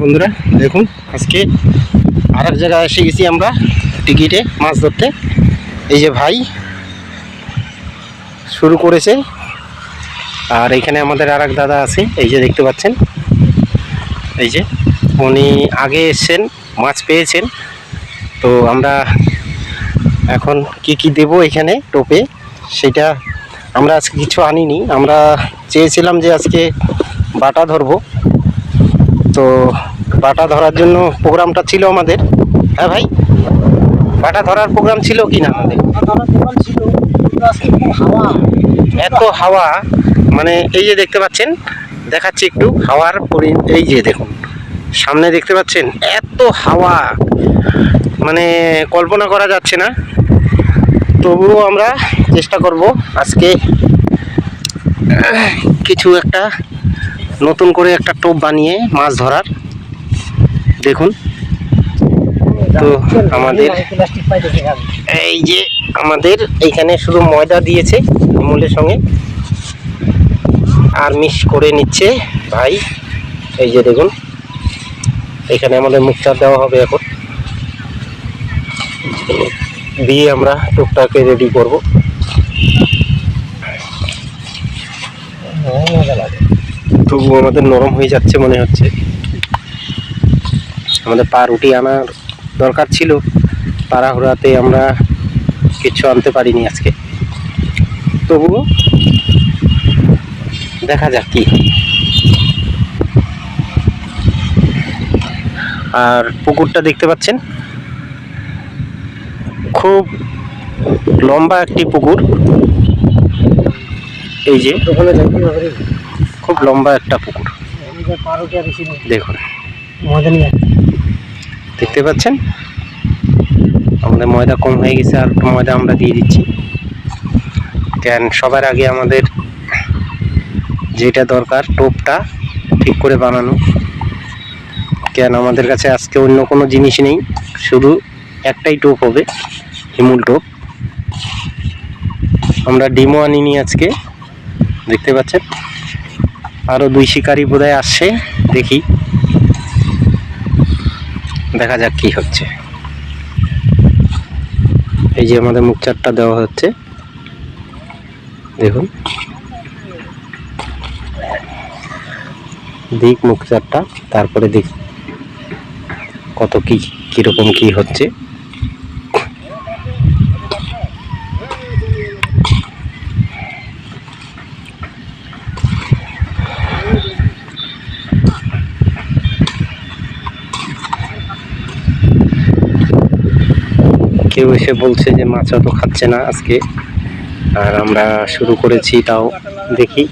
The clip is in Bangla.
বন্ধুরা, দেখুন, আজকে আর এক জায়গায় এসে গেছি আমরা টিকিটে মাছ ধরতে। এই যে ভাই শুরু করেছে। আর এখানে আমাদের আর দাদা আছে, এই যে দেখতে পাচ্ছেন। এই যে উনি আগে এসছেন, মাছ পেয়েছেন। তো আমরা এখন কি কি দেব এখানে টোপে, সেটা আমরা আজকে কিছু আনিনি। আমরা চেয়েছিলাম যে আজকে বাটা ধরবো। তো বাটা ধরার জন্য প্রোগ্রামটা ছিল আমাদের। হ্যাঁ ভাই? বাটা ধরার প্রোগ্রাম ছিল কি না আমাদের এত হাওয়া মানে এই যে দেখতে পাচ্ছেন দেখাচ্ছি একটু হাওয়ার পরি এই যে দেখুন সামনে দেখতে পাচ্ছেন এত হাওয়া। মানে কল্পনা করা যাচ্ছে না। তবুও আমরা চেষ্টা করব আজকে কিছু একটা নতুন করে একটা টোপ বানিয়ে মাছ ধরার। দেখুন। তো আমাদের এই যে আমাদের এইখানে শুধু ময়দা দিয়েছে আমুলের সঙ্গে। আর মিক্স করে নিচ্ছে ভাই। এই যে দেখুন। এখানে আমাদের মিক্সচার দেওয়া হবে এখন। দিয়ে আমরা টোপটাকে রেডি করব। তবু আমাদের নরম হয়ে যাচ্ছে মনে হচ্ছে। আমাদের পা রুটি আনার দরকার ছিল। তাড়াহুড়াতে আমরা কিছু আনতে পারিনি আজকে। তবুও দেখা যাক কি আর পুকুরটা দেখতে পাচ্ছেন? খুব লম্বা একটি পুকুর। এই যে খুব লম্বা একটা পুকুর। দেখুন। দেখতে পাচ্ছেন? আমাদের ময়দা কম হয়ে গেছে আর একটু ময়দা আমরা দিয়ে দিচ্ছি। কেন সবার আগে আমাদের যেটা দরকার টোপটা ঠিক করে বানানো। কেন আমাদের কাছে আজকে অন্য কোনো জিনিস নেই। শুধু একটাই টোপ হবে হিমুল টোপ। আমরা ডিমো আনিনি আজকে। দেখতে পাচ্ছেন। আরও দুই শিকারি বোধহয় আসছে, দেখি। দেখা যাক কি হচ্ছে। এই যে আমাদের মুখচারটা দেওয়া হচ্ছে। দেখুন। দিক মুখচারটা, তারপরে দেখ কত কি, কীরকম কি হচ্ছে। কেউ এসে বলছে যে মাছ অত খাচ্ছে না আজকে। আর আমরা শুরু করেছি, তাও দেখি।